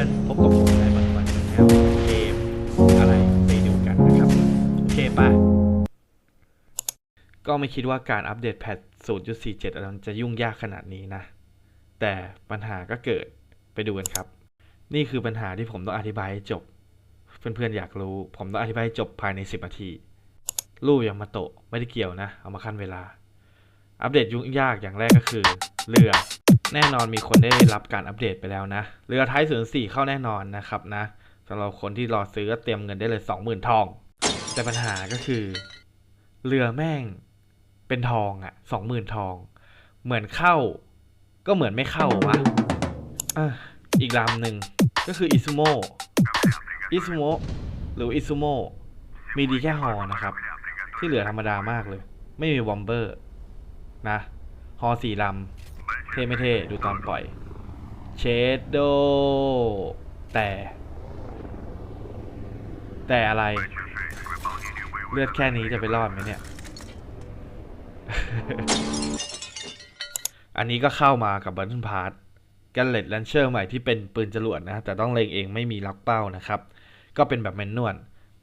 พื่อนๆ พบกับผมในปัจจุบันแล้วเกมอะไรไปดูกันนะครับ โอเคปะก็ไม่คิดว่าการอัปเดตแพท0.47มันจะยุ่งยากขนาดนี้นะ แต่ปัญหาก็เกิดไปดูกันครับ นี่คือปัญหาที่ผมต้องอธิบายให้จบ เพื่อนๆ อยากรู้ ผมต้องอธิบายจบภายใน 10นาทีรูปยามาโตะไม่ได้เกี่ยวนะ เอามาขั้นเวลา อัปเดตยุ่งยากอย่างแรกก็คือ เรือ แน่นอนมีคนได้รับการอัปเดตไปแล้วนะ เรือไทย04เข้าแน่นอนนะครับนะสำหรับคนที่รอซื้อก็เตรียมเงินได้เลย20,000ทอง แต่ปัญหาก็คือ เรือแม่งเป็นทองอะ่ะ20,000ทอง เหมือนเข้า ก็เหมือนไม่เข้าวะอะอีกลำหนึ่งก็คืออิซูโมอิซูโมหรืออิซูโมมีดีแค่ฮอนะครับ ที่เหลือธรรมดามากเลย ไม่มีวอมเบอร์ นะฮอสี่ลำ เท่ไม่เท่ ดูตอนปล่อย เชดโด แต่ แต่อะไร เลือดแค่นี้จะไปรอดไหมเนี่ย อันนี้ก็เข้ามากับบัตเทิลพาร์ทกันเลตแลนเชอร์ใหม่ที่เป็นปืนจรวดนะ แต่ต้องเล็งเองไม่มีล็อกเป้านะครับ ก็เป็นแบบแมนนวล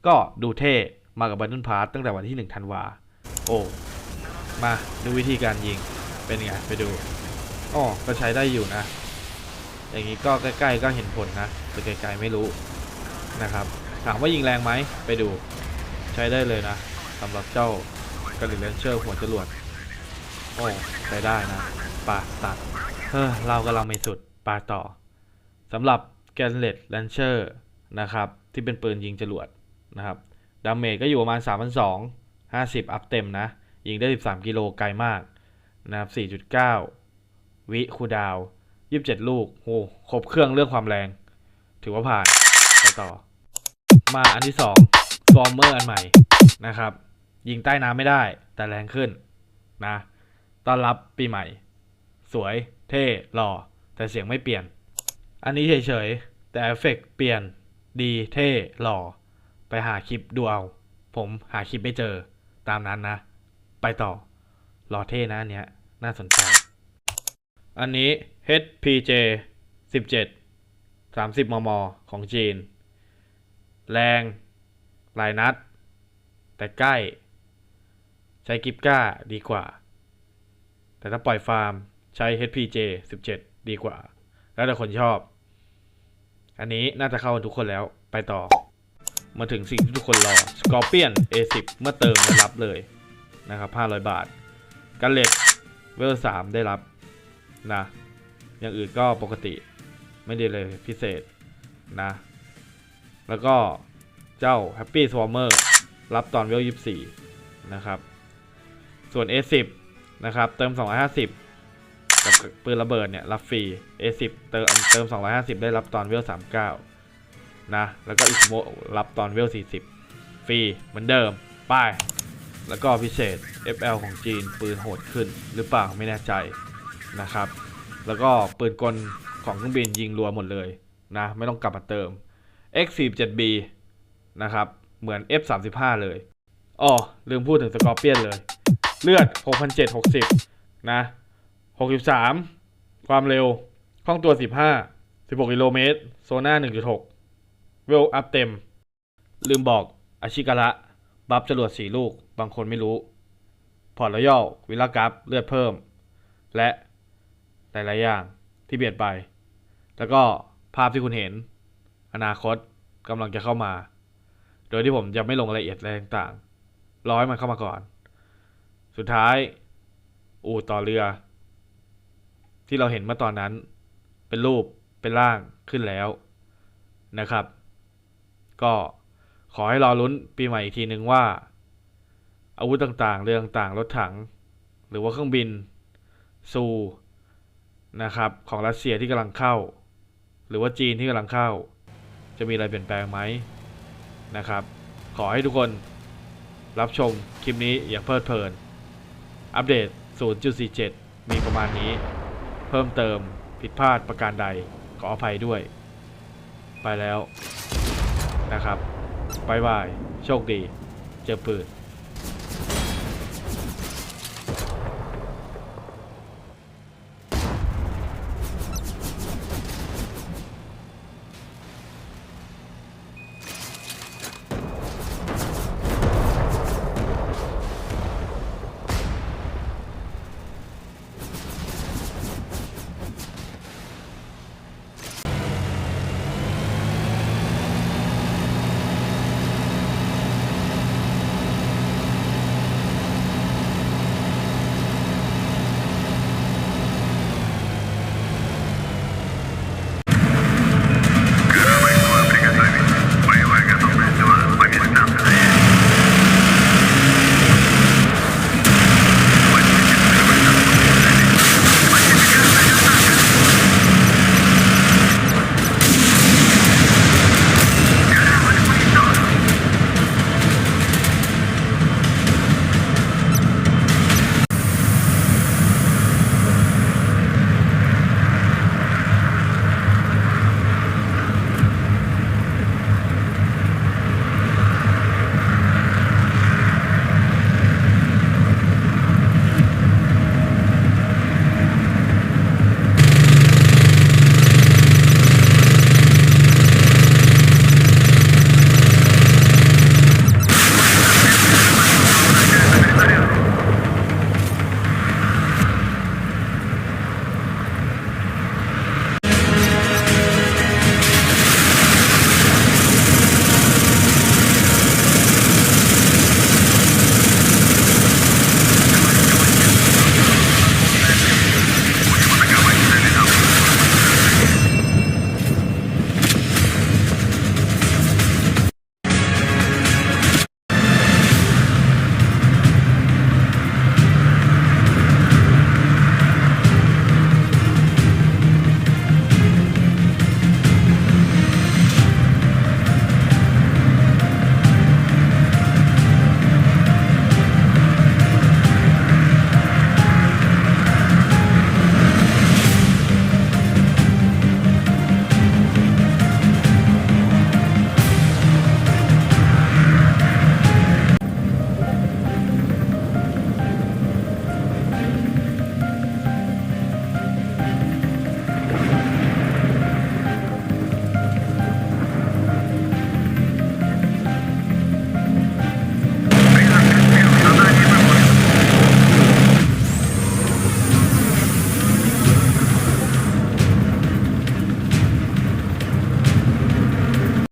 ก็ดูเท่ มากับบัตเทิลพาร์ทตั้งแต่วันที่1ธันวา โอ้ มาดูวิธีการยิง เป็นไง ไปดู อ๋อก็ใช้ได้อยู่นะ อย่างนี้ก็ใกล้ๆก็เห็นผลนะแต่ไกลๆไม่รู้นะครับ ถามว่ายิงแรงไหมไปดู ใช้ได้เลยนะสำหรับเจ้ากระดิ่งเลนเชอร์หัวจรวดโอ้ใช้ได้นะปาตัดเฮ้อเราก็เราไม่สุดปาต่อสำหรับแกนเลตแลนเชอร์นะครับที่เป็นปืนยิงจรวดนะครับดาเมจก็อยู่ประมาณ 3 2 0 50 อัพเต็มนะ ยิงได้ 13 กิโลไกลมากนะครับ4.9 วิคูดาวน์27ลูกโหครบเครื่องเรื่องความแรง ถือว่าผ่านไปต่อ มาอันที่2 s w a r m e r อันใหม่นะครับ ยิงใต้น้ำไม่ได้ แต่แรงขึ้นนะต้อนรับปีใหม่ สวยเท่หล่อ แต่เสียงไม่เปลี่ยน อันนี้เฉยๆ แต่เอฟเฟกต์เปลี่ยนดีเท่หล่อ ไปหาคลิปดูเอา ผมหาคลิปไม่เจอตามนั้นนะ ไปต่อหล่อเท่นะอันเนี้ย น่าสนใจ อันนี้ HPJ 17 30 มม ของจีน แรงหลายนัด แต่ใกล้ ใช้กิฟก้าดีกว่า แต่ถ้าปล่อยฟาร์มใช้ HPJ 17 ดีกว่า แล้วแต่คนชอบ อันนี้น่าจะเข้าทุกคนแล้วไปต่อ มาถึงสิ่งที่ทุกคนรอ Scorpion A10 เมื่อเติมได้รับเลยนะครับ 500 บาทกันเล็ตเวลสามได้รับ นะอย่างอื่นก็ปกติไม่ได้เลยพิเศษนะ แล้วก็เจ้า Happy Swarmer รับตอนเวล24 นะครับ ส่วน A10 นะครับ เติม 250 กับปืนระเบิดเนี่ย รับฟรี A10 เติมเติม 250 ได้รับตอนเวล39 นะ แล้วก็อิสโมรับตอนเวล40 ฟรี เหมือนเดิม ไป แล้วก็พิเศษ FL ของจีนปืนโหดขึ้นหรือเปล่าไม่แน่ใจ นะครับ แล้วก็ปืนกลของเครื่องบินยิงรัวหมดเลยนะ ไม่ต้องกลับมาเติม X47B นะครับ เหมือน F35 เลยอ๋อลืมพูดถึงสกอร์เปียนเลย เลือด 6,760 นะ 63 ความเร็วคล่องตัว 15 16 กิโลเมตร โซน่า 1.6 เวลอัพเต็ม ลืมบอกอาชิการะ บัฟจรวดสี่ลูก บางคนไม่รู้ พอร์ตรอยัลวิลากราฟเลือดเพิ่ม และ ลายๆอย่างที่เปลี่ยนไป แล้วก็ภาพที่คุณเห็น อนาคตกำลังจะเข้ามา โดยที่ผมจะไม่ลงรายละเอียดอะไรต่างๆรอให้มันเข้ามาก่อน สุดท้าย อู่ต่อเรือ ที่เราเห็นเมื่อตอนนั้น เป็นรูปเป็นร่างขึ้นแล้วนะครับ ก็ขอให้รอลุ้นปีใหม่อีกทีนึงว่า อาวุธต่างๆ เรือต่างๆ รถถัง หรือว่าเครื่องบินซู นะครับของรัสเซียที่กำลังเข้า หรือว่าจีนที่กำลังเข้า จะมีอะไรเปลี่ยนแปลงไหมนะครับ ขอให้ทุกคนรับชมคลิปนี้อย่างเพลิดเพลิน อัปเดต 0.47 มีประมาณนี้ เพิ่มเติมผิดพลาดประการใดขออภัยด้วย ไปแล้วนะครับบายบาย โชคดี เจอปืน